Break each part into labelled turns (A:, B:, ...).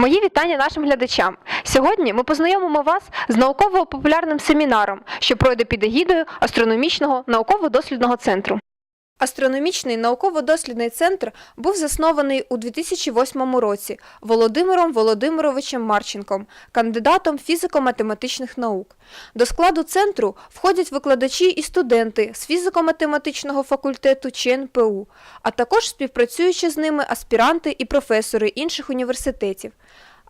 A: Мої вітання нашим глядачам. Сьогодні ми познайомимо вас з науково-популярним семінаром, що пройде під егідою астрономічного науково-дослідного центру. Астрономічний науково-дослідний центр був заснований у 2008 році Володимиром Володимировичем Марченком, кандидатом фізико-математичних наук. До складу центру входять викладачі і студенти з фізико-математичного факультету ЧНПУ, а також співпрацюючи з ними аспіранти і професори інших університетів.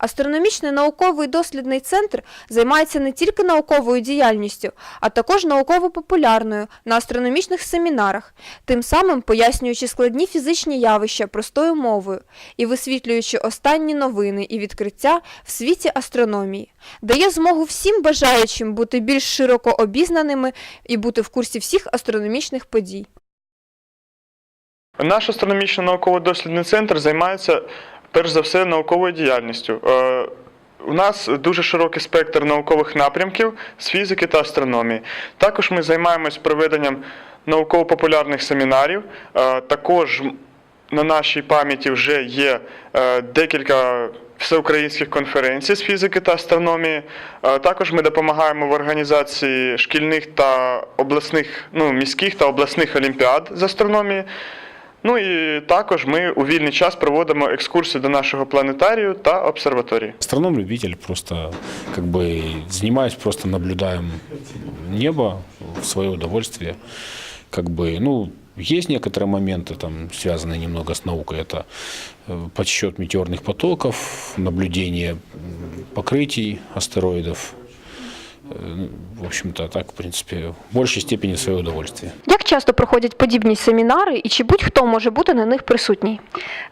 A: Астрономічний науковий дослідний центр займається не тільки науковою діяльністю, а також науково-популярною на астрономічних семінарах, тим самим пояснюючи складні фізичні явища простою мовою і висвітлюючи останні новини і відкриття в світі астрономії, дає змогу всім бажаючим бути більш широко обізнаними і бути в курсі всіх астрономічних подій.
B: Наш астрономічний науково-дослідний центр займається перш за все науковою діяльністю. Е, У нас дуже широкий спектр наукових напрямків з фізики та астрономії. Також ми займаємось проведенням науково-популярних семінарів. Е, Також на нашій пам'яті вже є е, декілька всеукраїнських конференцій з фізики та астрономії. Також ми допомагаємо в організації шкільних та обласних, ну, міських та обласних олімпіад з астрономії. Ну і також ми у вільний час проводимо екскурсії до нашого планетарію та обсерваторії.
C: Астроном-любитель, просто как бы занимаюсь, просто наблюдаем небо в свое удовольствие. Как бы, ну, есть некоторые моменты, там, связанные немного с наукой. Это э, подсчет метеорных потоков, наблюдение м, покрытий астероидов. Э, В общем-то, так, в принципе, в большей степени в свое удовольствие.
A: Часто проходять подібні семінари і чи будь-хто може бути на них присутній?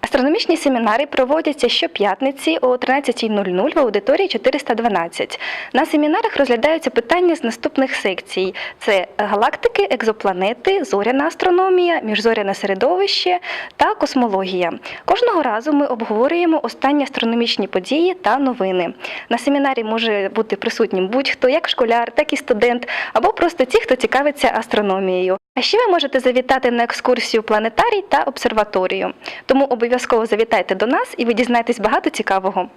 D: Астрономічні семінари проводяться щоп'ятниці о 13.00 в аудиторії 412. На семінарах розглядаються питання з наступних секцій: це галактики, екзопланети, зоряна астрономія, міжзоряне середовище та космологія. Кожного разу ми обговорюємо останні астрономічні події та новини. На семінарі може бути присутнім будь-хто, як школяр, так і студент, або просто ті, хто цікавиться астрономією. Ще ви можете завітати на екскурсію планетарій та обсерваторію. Тому обов'язково завітайте до нас і ви дізнаєтесь багато цікавого.